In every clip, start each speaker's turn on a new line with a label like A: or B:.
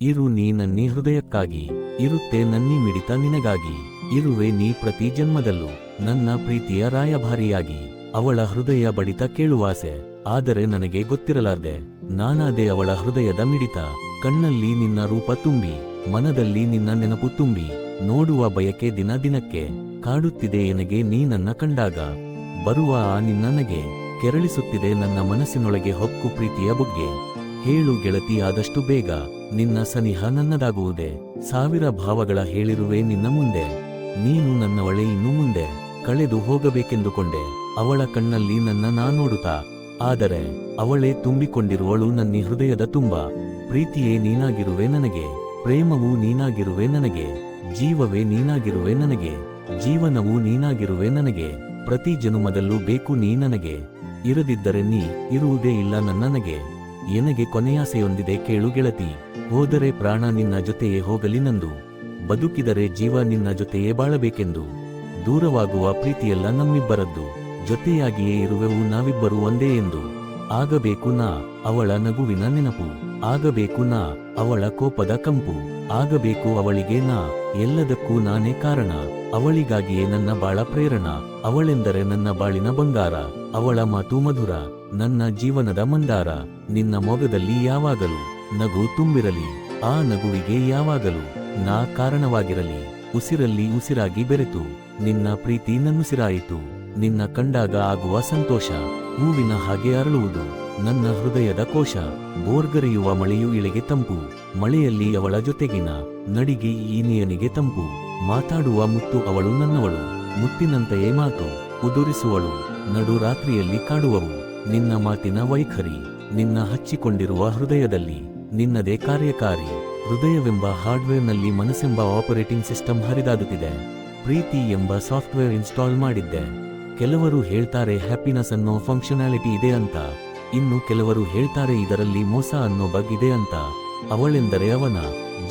A: ಇರು ನೀ ನನ್ನಿ ಹೃದಯಕ್ಕಾಗಿ, ಇರುತ್ತೆ ನನ್ನಿ ಮಿಡಿತ ನಿನಗಾಗಿ, ಇರುವೆ ನೀ ಪ್ರತಿ ಜನ್ಮದಲ್ಲೂ ನನ್ನ ಪ್ರೀತಿಯ ರಾಯಭಾರಿಯಾಗಿ, ಅವಳ ಹೃದಯ ಬಡಿತ ಕೇಳುವಾಸೆ, ಆದರೆ ನನಗೆ ಗೊತ್ತಿರಲಾರ್ದೆ, ನಾನಾದೆ ಅವಳ ಹೃದಯದ ಮಿಡಿತ, ಕಣ್ಣಲ್ಲಿ ನಿನ್ನ ರೂಪ ತುಂಬಿ, ಮನದಲ್ಲಿ ನಿನ್ನ ನೆನಪು ತುಂಬಿ, ನೋಡುವ ಬಯಕೆ ದಿನ ದಿನಕ್ಕೆ, ಕಾಡುತ್ತಿದೆ ಎನಗೆ ನೀ ನನ್ನ ಕಂಡಾಗ, ಬರುವ ಆ ನಿನ್ನನಗೆ, ಕೆರಳಿಸುತ್ತಿದೆ ನನ್ನ ಮನಸ್ಸಿನೊಳಗೆ ಹೊಕ್ಕು ಪ್ರೀತಿಯ ಬುಗ್ಗೆ. ಹೇಳು ಗೆಳತಿಯಾದಷ್ಟು ಬೇಗ, ನಿನ್ನ ಸನಿಹ ನನ್ನದಾಗುವುದೇ. ಸಾವಿರ ಭಾವಗಳ ಹೇಳಿರುವೆ ನಿನ್ನ ಮುಂದೆ. ನೀನು ನನ್ನವಳೆ ಇನ್ನು ಮುಂದೆ. ಕಳೆದು ಹೋಗಬೇಕೆಂದುಕೊಂಡೆ. ಅವಳ ಕಣ್ಣಲ್ಲಿ ನನ್ನ ನಾ ನೋಡುತ್ತಾ. ಆದರೆ, ಅವಳೇ ತುಂಬಿಕೊಂಡಿರುವಳು ನನ್ನ ಹೃದಯದ ತುಂಬ. ಪ್ರೀತಿಯೇ ನೀನಾಗಿರುವೆ ನನಗೆ. ಪ್ರೇಮವೂ ನೀನಾಗಿರುವೆ ನನಗೆ. ಜೀವವೇ ನೀನಾಗಿರುವೆ ನನಗೆ. ಜೀವನವೂ ನೀನಾಗಿರುವೆ ನನಗೆ. ಪ್ರತಿ ಜನುಮದಲ್ಲೂ ಬೇಕು ನೀ ನನಗೆ. ಇರದಿದ್ದರೆ ನೀ ಇರುವುದೇ ಇಲ್ಲ ನನ್ನನಗೆ. ಎನಗೆ ಕೊನೆಯಾಸೆಯೊಂದಿದೆ ಕೇಳು ಗೆಳತಿ. ಹೋದರೆ ಪ್ರಾಣ ನಿನ್ನ ಜೊತೆಯೇ ಹೋಗಲಿ ನಂದು. ಬದುಕಿದರೆ ಜೀವ ನಿನ್ನ ಜೊತೆಯೇ ಬಾಳಬೇಕೆಂದು. ದೂರವಾಗುವ ಪ್ರೀತಿಯೆಲ್ಲ ನಮ್ಮಿಬ್ಬರದ್ದು. ಜೊತೆಯಾಗಿಯೇ ಇರುವೆವು ನಾವಿಬ್ಬರು ಒಂದೇ ಎಂದು. ಆಗಬೇಕು ನಾ, ಅವಳ ನಗುವಿನ ನೆನಪು. ಆಗಬೇಕು ನಾ, ಅವಳ ಕೋಪದ ಕಂಪು. ಆಗಬೇಕು ಅವಳಿಗೆ ನಾ, ಎಲ್ಲದಕ್ಕೂ ನಾನೇ ಕಾರಣ. ಅವಳಿಗಾಗಿಯೇ ನನ್ನ ಬಾಳ ಪ್ರೇರಣ. ಅವಳೆಂದರೆ ನನ್ನ ಬಾಳಿನ ಬಂಗಾರ. ಅವಳ ಮಾತು ಮಧುರ. ನನ್ನ ಜೀವನದ ಮಂದಾರ ನಿನ್ನ ಮೊಗದಲ್ಲಿ ಯಾವಾಗಲೂ ನಗು ತುಂಬಿರಲಿ, ಆ ನಗುವಿಗೆ ಯಾವಾಗಲೂ ನಾ ಕಾರಣವಾಗಿರಲಿ. ಉಸಿರಲ್ಲಿ ಉಸಿರಾಗಿ ಬೆರೆತು, ನಿನ್ನ ಪ್ರೀತಿ ನನ್ನುಸಿರಾಯಿತು. ನಿನ್ನ ಕಂಡಾಗ ಆಗುವ ಸಂತೋಷ, ಹೂವಿನ ಹಾಗೆ ಅರಳುವುದು, ನನ್ನ ಹೃದಯದ ಕೋಶ, ಬೋರ್ಗರೆಯುವ ಮಳೆಯು ಇಳೆಗೆ ತಂಪು. ಮಳೆಯಲ್ಲಿ ಅವಳ ಜೊತೆಗಿನ ನಡಿಗೆ ಈನಿಯನಿಗೆ ನಿಯನಿಗೆ ತಂಪು. ಮಾತಾಡುವ ಮುತ್ತು ಅವಳು ನನ್ನವಳು, ಮುತ್ತಿನಂತೆಯೇ ಮಾತು, ಉದುರಿಸುವಳು ನಡು ರಾತ್ರಿಯಲ್ಲಿ ಕಾಡುವವು. ನಿನ್ನ ಮಾತಿನ ವೈಖರಿ, ನಿನ್ನ ಹಚ್ಚಿಕೊಂಡಿರುವ ಹೃದಯದಲ್ಲಿ, ನಿನ್ನದೇ ಕಾರ್ಯಕಾರಿ, ಹೃದಯವೆಂಬ ಹಾರ್ಡ್ವೇರ್ನಲ್ಲಿ ಮನಸ್ಸೆಂಬ ಆಪರೇಟಿಂಗ್ ಸಿಸ್ಟಮ್ ಹರಿದಾಡುತ್ತಿದೆ. ಪ್ರೀತಿ ಎಂಬ ಸಾಫ್ಟ್ವೇರ್ ಇನ್ಸ್ಟಾಲ್ ಮಾಡಿದ್ದೆ. ಕೆಲವರು ಹೇಳ್ತಾರೆ ಹ್ಯಾಪಿನೆಸ್ ಅನ್ನೋ ಫಂಕ್ಷನಾಲಿಟಿ ಇದೆ ಅಂತ. ಇನ್ನು ಕೆಲವರು ಹೇಳ್ತಾರೆ ಇದರಲ್ಲಿ ಮೋಸ ಅನ್ನೋ ಬಗ್ ಇದೆ ಅಂತ. ಅವಳೆಂದರೆ ಅವನ,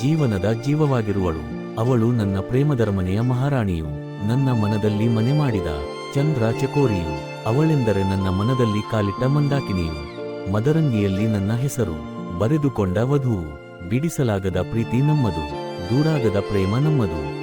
A: ಜೀವನದ ಜೀವವಾಗಿರುವಳು. ಅವಳು ನನ್ನ ಪ್ರೇಮದರಮನೆಯ ಮಹಾರಾಣಿಯು. ನನ್ನ ಮನದಲ್ಲಿ ಮನೆ ಮಾಡಿದ. ಚಂದ್ರ ಚಕೋರಿಯು, ಅವಳೆಂದರೆ ನನ್ನ ಮನದಲ್ಲಿ ಕಾಲಿಟ್ಟ ಮಂದಾಕಿನಿಯು. ಮದರಂಗಿಯಲ್ಲಿ ನನ್ನ ಹೆಸರು, ಬರೆದುಕೊಂಡ ವಧುವು, ಬಿಡಿಸಲಾಗದ ಪ್ರೀತಿ ನಮ್ಮದು, ದೂರಾಗದ ಪ್ರೇಮ ನಮ್ಮದು.